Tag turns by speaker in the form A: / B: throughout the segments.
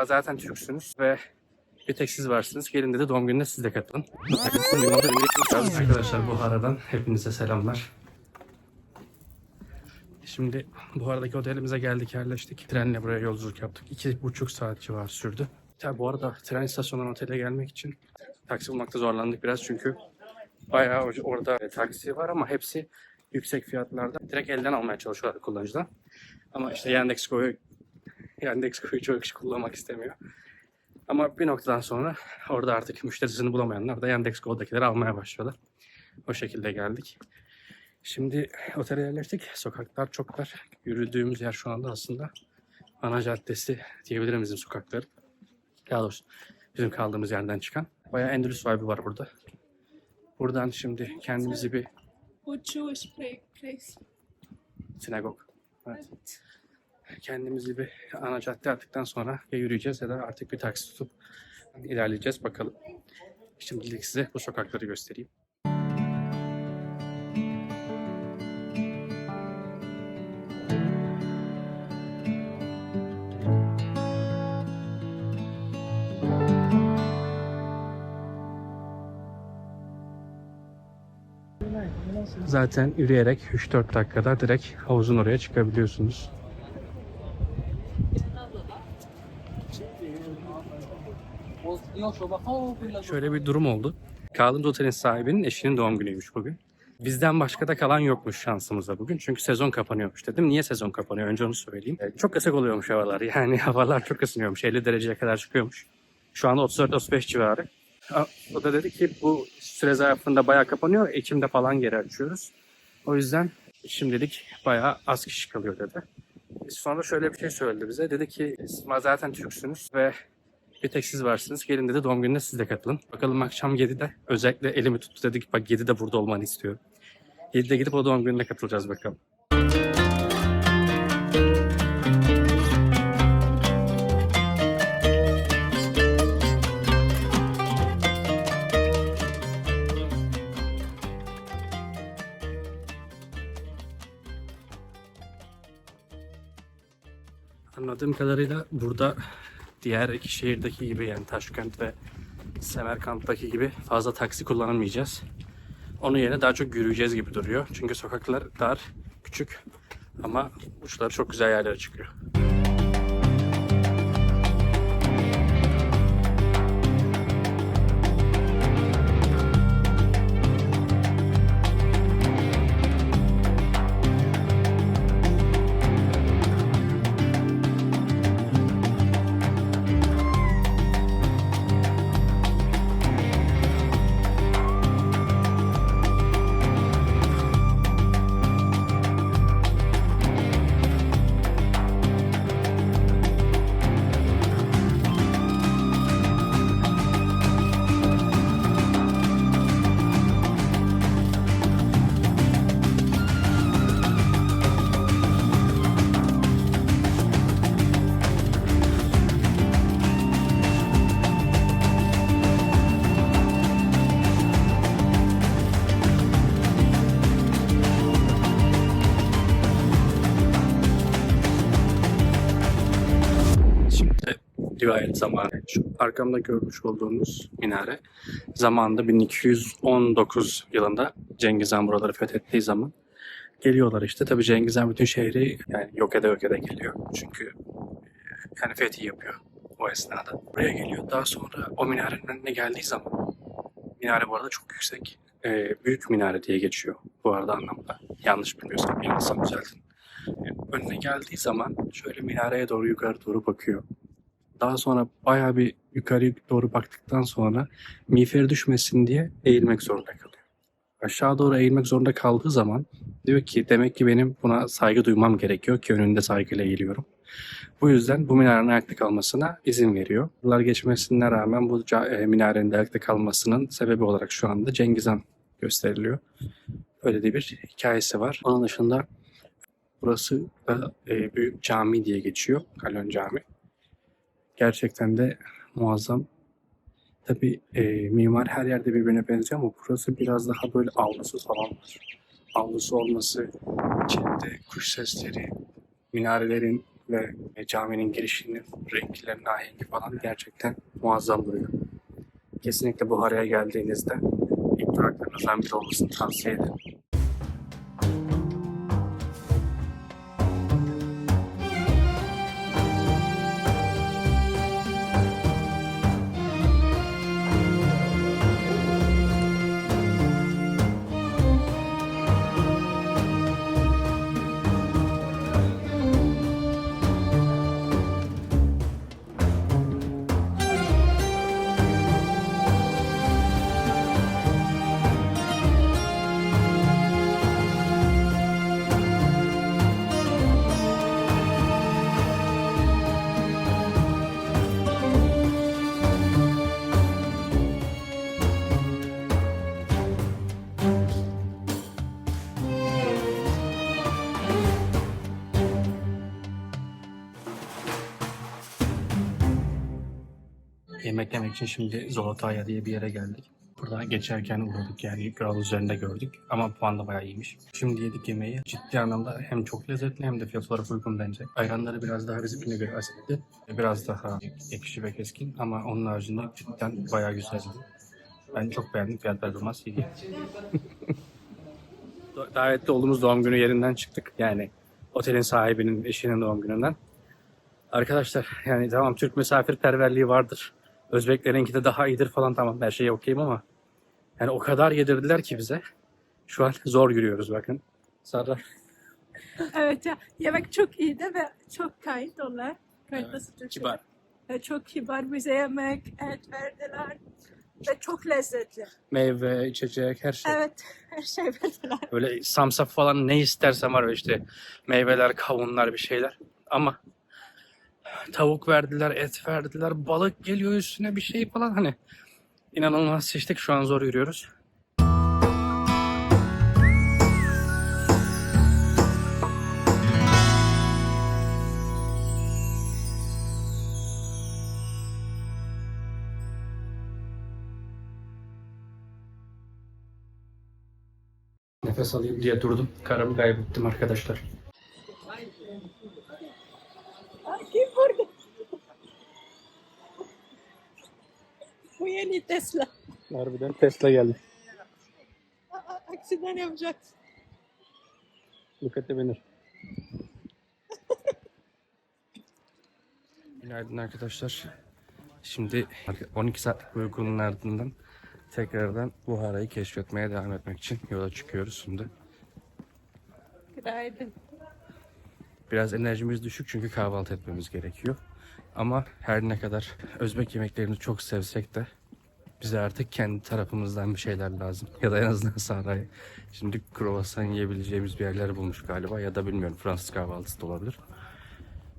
A: Zaten Türksünüz ve bir tek siz varsınız. Gelin dedi doğum gününe siz de katılın. Arkadaşlar Buhara'dan hepinize selamlar. Şimdi Buhara'daki otelimize geldik yerleştik. Trenle buraya yolculuk yaptık. İki buçuk saat civarı sürdü. Tabi bu arada tren istasyonundan otele gelmek için taksi bulmakta zorlandık biraz çünkü bayağı or- orada taksi var ama hepsi yüksek fiyatlarda. Direkt elden almaya çalışıyorlar kullanıcıdan. Ama işte Yandex.Go'yu Yandex.Go'yu çok kişi kullanmak istemiyor. Ama bir noktadan sonra orada artık müşterisini bulamayanlar da Yandex.Go'dakileri almaya başlıyorlar. O şekilde geldik. Şimdi otele yerleştik. Sokaklar çok dar. Yürüdüğümüz yer şu anda aslında ana caddesi diyebilirim bizim sokakları. Daha doğrusu bizim kaldığımız yerden çıkan. Bayağı Endülüs vibe'ı var burada. Buradan şimdi kendimizi bir
B: O Jewish place.
A: sinagog. Evet. Kendimizi bir ana cadde attıktan sonra ya yürüyeceğiz ya da artık bir taksi tutup ilerleyeceğiz bakalım. Şimdilik size bu sokakları göstereyim. Zaten yürüyerek 3-4 dakikada direkt havuzun oraya çıkabiliyorsunuz. Şöyle bir durum oldu. Kaldığımız otelin sahibinin eşinin doğum günüymüş bugün. Bizden başka da kalan yokmuş şansımıza bugün. Çünkü sezon kapanıyormuş dedim. Niye sezon kapanıyor? Önce onu söyleyeyim. E, Çok ısık oluyormuş havalar. Yani havalar çok ısınıyormuş. 50 dereceye kadar çıkıyormuş. Şu anda 34-35 civarı. O da dedi ki bu süre zarfında bayağı kapanıyor. Ekim'de falan geri açıyoruz. O yüzden şimdilik bayağı az kişi kalıyor dedi. Sonra şöyle bir şey söyledi bize. Dedi ki siz zaten Türksünüz ve bir tek siz varsınız. Gelin dedi doğum gününe siz de katılın. Bakalım akşam 7'de özellikle elimi tuttu dedik bak 7'de burada olmanı istiyorum. 7'de gidip o doğum gününe katılacağız bakalım. Anladığım kadarıyla burada diğer iki şehirdeki gibi yani Taşkent ve Semerkant'taki gibi fazla taksi kullanmayacağız. Onun yerine daha çok yürüyeceğiz gibi duruyor. Çünkü sokaklar dar, küçük ama uçları çok güzel yerlere çıkıyor. Rivayet zamanı. Şu arkamda görmüş olduğunuz minare zamanında 1219 yılında Cengiz Han buraları fethettiği zaman geliyorlar işte. Tabii Cengiz Han bütün şehri yani yok ede yok ede geliyor. Çünkü e, yani fethi yapıyor o esnada. Buraya geliyor. Daha sonra o minarenin önüne geldiği zaman minare bu arada çok yüksek. E, büyük minare diye geçiyor bu arada anlamda. Yanlış bilmiyorsam yanılsam düzeltin. E, önüne geldiği zaman şöyle minareye doğru yukarı doğru bakıyor. Daha sonra bayağı bir yukarı doğru baktıktan sonra miğferi düşmesin diye eğilmek zorunda kalıyor. Aşağı doğru eğilmek zorunda kaldığı zaman diyor ki demek ki benim buna saygı duymam gerekiyor ki önünde saygıyla eğiliyorum. Bu yüzden bu minarenin ayakta kalmasına izin veriyor. Yıllar geçmesine rağmen bu e, minarenin de ayakta kalmasının sebebi olarak şu anda Cengiz Han gösteriliyor. Öyle de bir hikayesi var. Onun dışında burası da e, Büyük Cami diye geçiyor. Kalon Cami. Gerçekten de muazzam. Tabi mimar her yerde birbirine benziyor ama burası biraz daha böyle avlusu falan var. Avlusu olması, içinde kuş sesleri, minarelerin ve caminin girişinin renklerinin ahengi falan gerçekten muazzam duruyor. Kesinlikle Buhara'ya geldiğinizde ilk duraklarınızdan biri olmasını tavsiye ederim. Yemek yemek için şimdi Zolataya diye bir yere geldik. Burada geçerken uğradık yani yol üzerinde gördük ama puan da bayağı iyiymiş. Şimdi yedik yemeği. Ciddi anlamda hem çok lezzetli hem de fiyat olarak uygun bence. Ayranları biraz daha bizimkine göre asitli. Biraz daha ekşi ve keskin ama onun haricinde cidden bayağı güzeldi. Ben çok beğendim. Fiyat performans iyi. Davetli olduğumuz doğum günü yerinden çıktık. Yani otelin sahibinin eşinin doğum gününden. Arkadaşlar yani tamam Türk misafirperverliği vardır. Özbeklerinki de daha iyidir falan tamam her şeye okeyim ama yani o kadar yedirdiler ki bize. Şu an zor yürüyoruz bakın. Sarra.
B: Evet ya yemek çok iyiydi ve çok kayıt onlar. Kayıt
A: Evet,
B: nasıl Türkçe?
A: Kibar.
B: Ve çok kibar bize yemek, et verdiler. Ve çok lezzetli.
A: Meyve, içecek her şey.
B: Evet her şey verdiler.
A: Böyle samsaf falan ne istersen var işte meyveler, kavunlar bir şeyler. Ama tavuk verdiler, et verdiler, balık geliyor üstüne bir şey falan hani inanılmaz seçtik. Şu an zor yürüyoruz. Nefes alayım diye durdum. Karımı kaybettim arkadaşlar.
B: Bu yeni Tesla.
A: Harbiden Tesla geldi.
B: Aksiden yapacaksın.
A: Dikkatli binir. Günaydın arkadaşlar. Şimdi 12 saatlik bir uykunun ardından tekrardan Buhara'yı keşfetmeye devam etmek için yola çıkıyoruz şimdi.
B: Günaydın.
A: Biraz enerjimiz düşük çünkü kahvaltı etmemiz gerekiyor. Ama her ne kadar Özbek yemeklerini çok sevsek de bize artık kendi tarafımızdan bir şeyler lazım. Ya da en azından Sahra'yı. Şimdi kruvasan yiyebileceğimiz bir yerler bulmuş galiba ya da bilmiyorum Fransız kahvaltısı da olabilir.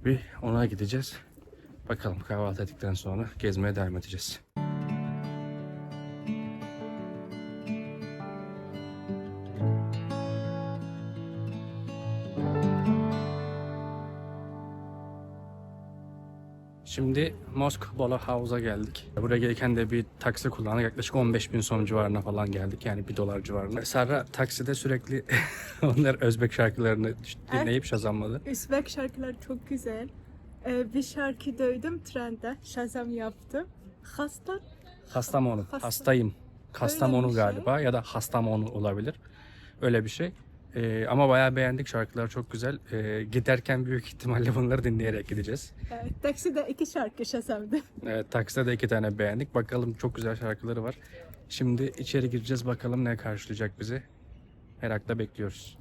A: Bir ona gideceğiz. Bakalım kahvaltı ettikten sonra gezmeye devam edeceğiz. Şimdi Mosk Bola House'a geldik. Buraya gelirken de bir taksi kullandık. Yaklaşık 15 bin son civarına falan geldik. Yani 1 dolar civarına. Serra takside sürekli onlar Özbek şarkılarını dinleyip şazamladı.
B: Üzbek şarkılar çok güzel. Ee, bir şarkı duydum trende. Şazam yaptım. Hasta.
A: Hastamonu.
B: Hasta-
A: Hastayım. Kastamonu
B: şey.
A: galiba ya da Hastamonu olabilir. Öyle bir şey. Ee, ama bayağı beğendik. Şarkılar çok güzel. Ee, giderken büyük ihtimalle bunları dinleyerek gideceğiz.
B: Evet, takside iki şarkı şazamdı.
A: Evet, takside de iki tane beğendik. Bakalım çok güzel şarkıları var. Şimdi içeri gireceğiz. Bakalım ne karşılayacak bizi. Merakla bekliyoruz.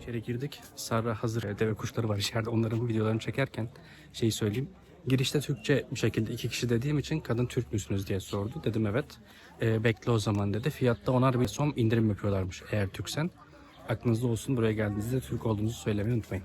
A: İçeri girdik. Sarra hazır deve kuşları var içeride. Onların bu videolarını çekerken şeyi söyleyeyim. Girişte Türkçe bir şekilde iki kişi dediğim için kadın Türk müsünüz diye sordu. Dedim evet. "Ee, bekle o zaman dedi. Fiyatta onar bir son indirim yapıyorlarmış eğer Türksen. Aklınızda olsun buraya geldiğinizde Türk olduğunuzu söylemeyi unutmayın.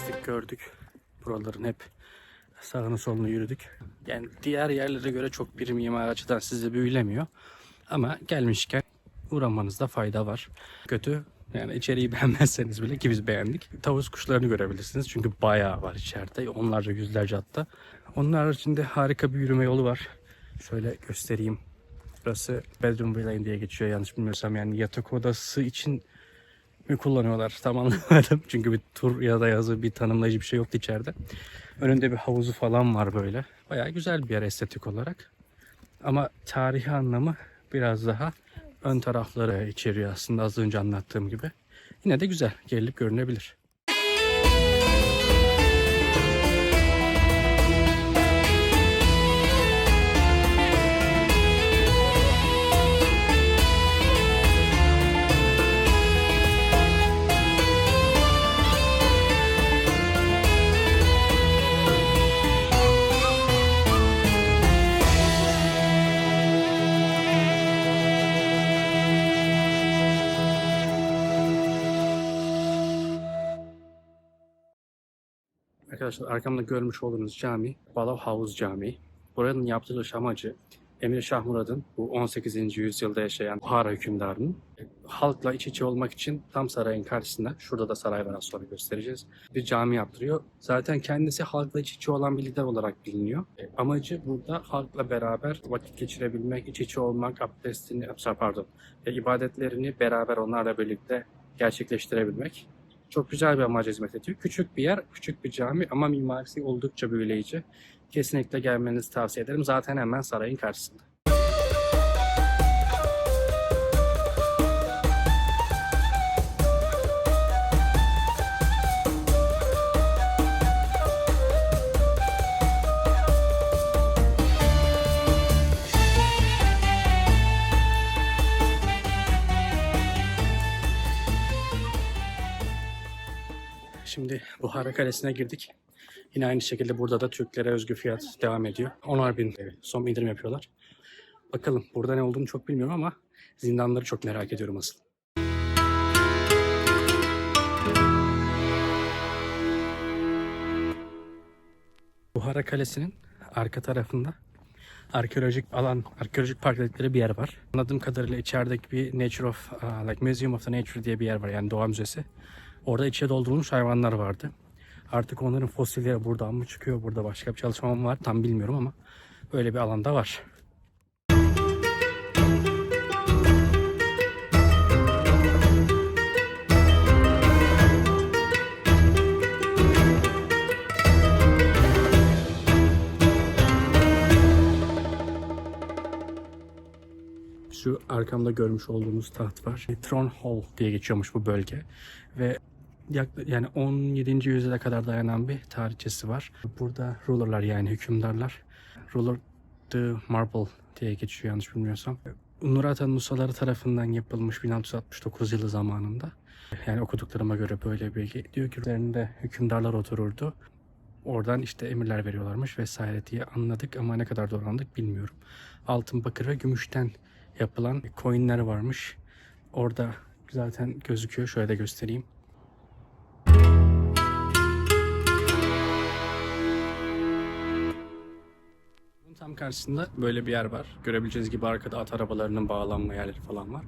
A: Gezdik, gördük. Buraların hep sağını solunu yürüdük. Yani diğer yerlere göre çok bir mimar açıdan sizi büyülemiyor. Ama gelmişken uğramanızda fayda var. Kötü yani içeriği beğenmezseniz bile ki biz beğendik. Tavus kuşlarını görebilirsiniz. Çünkü bayağı var içeride. Onlarca yüzlerce hatta. Onun haricinde harika bir yürüme yolu var. Şöyle göstereyim. Burası Bedroom Lane diye geçiyor yanlış bilmiyorsam. Yani yatak odası için mi kullanıyorlar tam anlamadım. Çünkü bir tur ya da yazı bir tanımlayıcı bir şey yoktu içeride. Önünde bir havuzu falan var böyle. Bayağı güzel bir yer estetik olarak. Ama tarihi anlamı biraz daha ön tarafları içeriyor aslında az önce anlattığım gibi. Yine de güzel, gelip görünebilir. Arkadaşlar arkamda görmüş olduğunuz cami Balav Havuz Camii. Buranın yaptırılış amacı Emir Şah Murad'ın bu 18. yüzyılda yaşayan Buhara hükümdarının halkla iç içe olmak için tam sarayın karşısında, şurada da saray var sonra göstereceğiz, bir cami yaptırıyor. Zaten kendisi halkla iç içe olan bir lider olarak biliniyor. E, Amacı burada halkla beraber vakit geçirebilmek, iç içe olmak, abdestini, pardon, e, ibadetlerini beraber onlarla birlikte gerçekleştirebilmek. Çok güzel bir amaca hizmet ediyor. Küçük bir yer, küçük bir cami ama mimarisi oldukça büyüleyici. Kesinlikle gelmenizi tavsiye ederim. Zaten hemen sarayın karşısında. Buhara Kalesi'ne girdik. Yine aynı şekilde burada da Türklere özgü fiyat devam ediyor. 10'ar bin son indirim yapıyorlar. Bakalım burada ne olduğunu çok bilmiyorum ama zindanları çok merak ediyorum asıl. Buhara Kalesi'nin arka tarafında arkeolojik alan, arkeolojik park dedikleri bir yer var. Anladığım kadarıyla içerideki bir Nature of, uh, like Museum of the Nature diye bir yer var yani doğa müzesi. Orada içe doldurulmuş hayvanlar vardı. Artık onların fosilleri buradan mı çıkıyor, burada başka bir çalışma mı var tam bilmiyorum ama öyle bir alanda var. Şu arkamda görmüş olduğunuz taht var. Throne Hall diye geçiyormuş bu bölge. Ve yani 17. yüzyıla kadar dayanan bir tarihçesi var. Burada rulerlar yani hükümdarlar. Ruler the Marble diye geçiyor yanlış bilmiyorsam. Nurata Nusaları tarafından yapılmış 1669 yılı zamanında. Yani okuduklarıma göre böyle bilgi. Diyor ki üzerinde hükümdarlar otururdu. Oradan işte emirler veriyorlarmış vesaire diye anladık ama ne kadar doğru anladık bilmiyorum. Altın, bakır ve gümüşten yapılan coinler varmış. Orada zaten gözüküyor. Şöyle de göstereyim. Tam karşısında böyle bir yer var. Görebileceğiniz gibi arkada at arabalarının bağlanma yerleri falan var.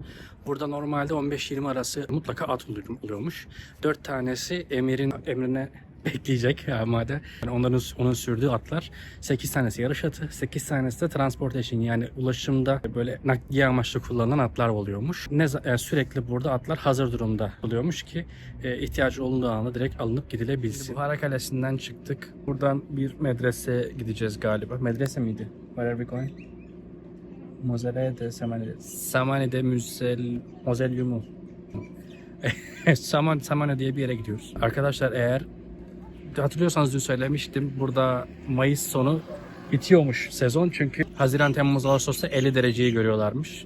A: Burada normalde 15-20 arası mutlaka at oluyor- oluyormuş. 4 tanesi emirin emrine bekleyecek ama de yani onların onun sürdüğü atlar 8 tanesi yarış atı 8 tanesi de transportation yani ulaşımda böyle nakliye amaçlı kullanılan atlar oluyormuş. Ne yani sürekli burada atlar hazır durumda oluyormuş ki e, ihtiyacı olunduğu anda direkt alınıp gidilebilsin. Buhara Kalesi'nden çıktık. Buradan bir medrese gideceğiz galiba. Medrese miydi? Where are we going? Mozele de Samani'de. Samani'de Müzel... Mozelyumu. Saman, Samana diye bir yere gidiyoruz. Arkadaşlar eğer hatırlıyorsanız dün söylemiştim. Burada Mayıs sonu bitiyormuş sezon. Çünkü Haziran, Temmuz, Ağustos'ta 50 dereceyi görüyorlarmış.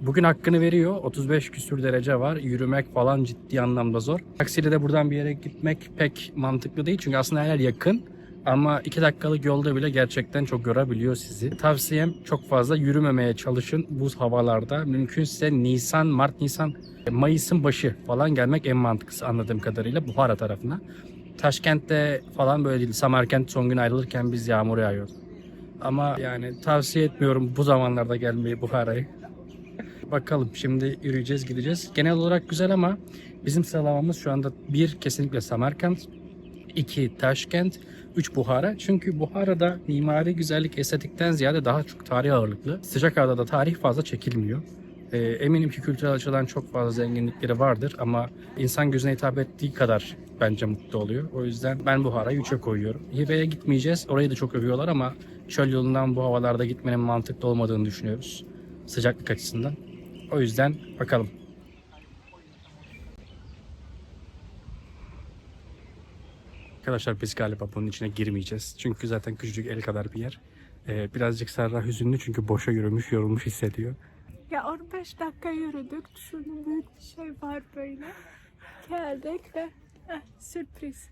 A: Bugün hakkını veriyor. 35 küsür derece var. Yürümek falan ciddi anlamda zor. Taksiyle de buradan bir yere gitmek pek mantıklı değil. Çünkü aslında her yer yakın. Ama 2 dakikalık yolda bile gerçekten çok yorabiliyor sizi. Tavsiyem çok fazla yürümemeye çalışın bu havalarda. Mümkünse Nisan, Mart, Nisan, Mayıs'ın başı falan gelmek en mantıklısı anladığım kadarıyla Buhara tarafına. Taşkent'te falan böyle değil. Samarkand son gün ayrılırken biz yağmur yağıyordu. Ama yani tavsiye etmiyorum bu zamanlarda gelmeyi Buhara'yı. Bakalım şimdi yürüyeceğiz gideceğiz. Genel olarak güzel ama bizim sıralamamız şu anda bir kesinlikle Samarkand, iki Taşkent, üç Buhara. Çünkü Buhara'da mimari güzellik estetikten ziyade daha çok tarih ağırlıklı. Sıcak havada da tarih fazla çekilmiyor. Ee, eminim ki kültürel açıdan çok fazla zenginlikleri vardır ama insan gözüne hitap ettiği kadar bence mutlu oluyor. O yüzden ben Buhara'yı 3'e koyuyorum. Hive'ye gitmeyeceğiz. Orayı da çok övüyorlar ama çöl yolundan bu havalarda gitmenin mantıklı olmadığını düşünüyoruz. Sıcaklık açısından. O yüzden bakalım. Arkadaşlar biz galiba bunun içine girmeyeceğiz. Çünkü zaten küçücük el kadar bir yer. Ee, birazcık Serra hüzünlü çünkü boşa yürümüş, yorulmuş hissediyor.
B: Ya 15 dakika yürüdük. Şurada büyük bir şey var böyle. Geldik ve eh, sürpriz.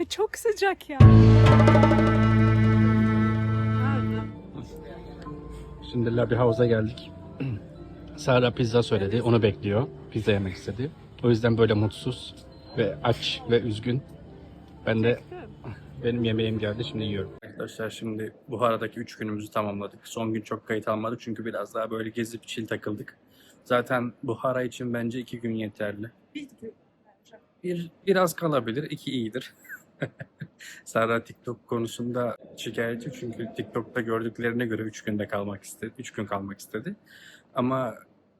B: ve çok sıcak ya.
A: Şimdi Lobby House'a geldik. Sara pizza söyledi. Onu bekliyor. Pizza yemek istedi. O yüzden böyle mutsuz ve aç ve üzgün. Ben de benim yemeğim geldi. Şimdi yiyorum. Arkadaşlar şimdi Buhara'daki 3 günümüzü tamamladık. Son gün çok kayıt almadık çünkü biraz daha böyle gezip chill takıldık. Zaten Buhara için bence 2 gün yeterli. Bir, biraz kalabilir, iki iyidir. Sara TikTok konusunda şikayetçi çünkü TikTok'ta gördüklerine göre 3 günde kalmak istedi. 3 gün kalmak istedi. Ama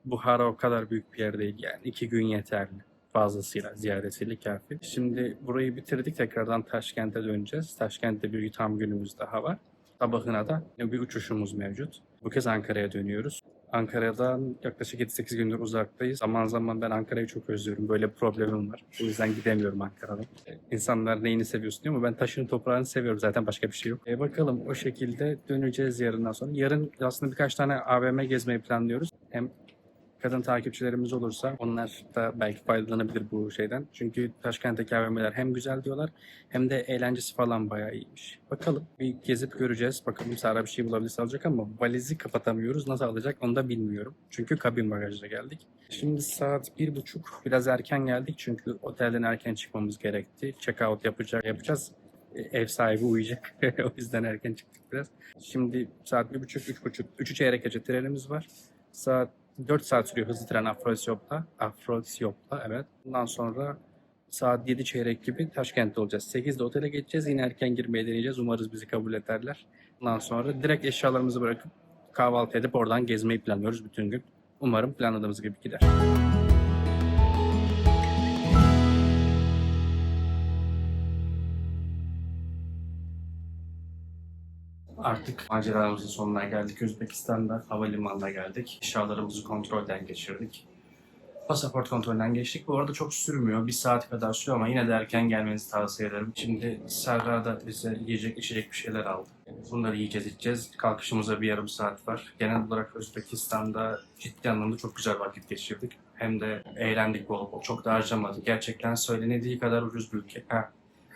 A: Buhara o kadar büyük bir yer değil yani. 2 gün yeterli. Fazlasıyla ziyadesiyle kafi. Şimdi burayı bitirdik. Tekrardan Taşkent'e döneceğiz. Taşkent'te bir tam günümüz daha var. Sabahına da bir uçuşumuz mevcut. Bu kez Ankara'ya dönüyoruz. Ankara'dan yaklaşık 7-8 gündür uzaktayız. Zaman zaman ben Ankara'yı çok özlüyorum. Böyle bir problemim var. O yüzden gidemiyorum Ankara'dan. İnsanlar neyini seviyorsun diyor ama ben taşını toprağını seviyorum. Zaten başka bir şey yok. E bakalım o şekilde döneceğiz yarından sonra. Yarın aslında birkaç tane AVM gezmeyi planlıyoruz. Hem kadın takipçilerimiz olursa onlar da belki faydalanabilir bu şeyden. Çünkü Taşkent'teki AVM'ler hem güzel diyorlar hem de eğlencesi falan bayağı iyiymiş. Bakalım bir gezip göreceğiz. Bakalım Sara bir şey bulabilirse alacak ama valizi kapatamıyoruz. Nasıl alacak onu da bilmiyorum. Çünkü kabin bagajla geldik. Şimdi saat bir buçuk. Biraz erken geldik çünkü otelden erken çıkmamız gerekti. Check out yapacak, yapacağız. E, Ev sahibi uyuyacak. o yüzden erken çıktık biraz. Şimdi saat bir buçuk, üç buçuk, üçü çeyrek gece trenimiz var. Saat 4 saat sürüyor hızlı tren Afrosiyop'ta. Afrosiyop'ta evet. Bundan sonra saat 7 çeyrek gibi Taşkent'te olacağız. 8'de otele geçeceğiz. Yine erken girmeye deneyeceğiz. Umarız bizi kabul ederler. Bundan sonra direkt eşyalarımızı bırakıp kahvaltı edip oradan gezmeyi planlıyoruz bütün gün. Umarım planladığımız gibi gider. Artık maceramızın sonuna geldik. Özbekistan'da havalimanına geldik. Eşyalarımızı kontrolden geçirdik. Pasaport kontrolünden geçtik. Bu arada çok sürmüyor. Bir saat kadar sürüyor ama yine de erken gelmenizi tavsiye ederim. Şimdi Serra da bize yiyecek içecek bir şeyler aldı. Bunları yiyeceğiz içeceğiz. Kalkışımıza bir yarım saat var. Genel olarak Özbekistan'da ciddi anlamda çok güzel vakit geçirdik. Hem de eğlendik bol bol. Çok da harcamadık. Gerçekten söylenildiği kadar ucuz bir ülke. Ha,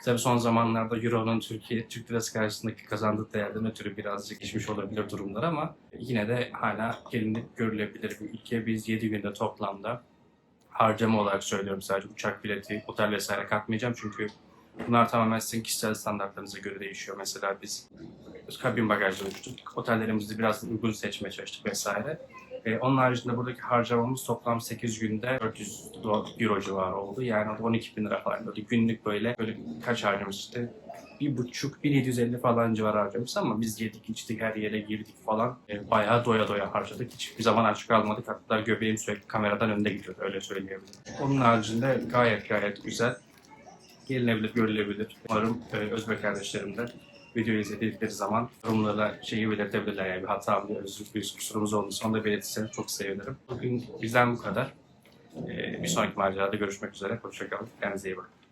A: Tabii son zamanlarda Euro'nun Türkiye, Türk lirası karşısındaki kazandığı değerden ötürü birazcık geçmiş olabilir durumlar ama yine de hala gelinip görülebilir bir ülke. Biz 7 günde toplamda harcama olarak söylüyorum sadece uçak bileti, otel vesaire katmayacağım çünkü bunlar tamamen sizin kişisel standartlarınıza göre değişiyor. Mesela biz kabin bagajla uçtuk. Otellerimizi biraz uygun seçmeye çalıştık vesaire. Ee, onun haricinde buradaki harcamamız toplam 8 günde 400 do- euro civarı oldu. Yani o da 12 bin lira falan böyle günlük böyle böyle kaç harcamış işte bir buçuk, bir 750 falan civarı harcamış ama biz yedik içtik her yere girdik falan. E, bayağı doya doya harcadık. Hiçbir zaman aç kalmadık. Hatta göbeğim sürekli kameradan önde gidiyordu öyle söyleyebilirim. Onun haricinde gayet gayet güzel. Gelinebilir, görülebilir. Umarım e, Özbek kardeşlerim de videoyu izledikleri zaman yorumlara şeyi belirtebilirler yani bir hata bir özür bir kusurumuz olursa onu da belirtirseniz çok sevinirim. Bugün bizden bu kadar. E, bir sonraki macerada görüşmek üzere. Hoşçakalın. Kendinize iyi bakın.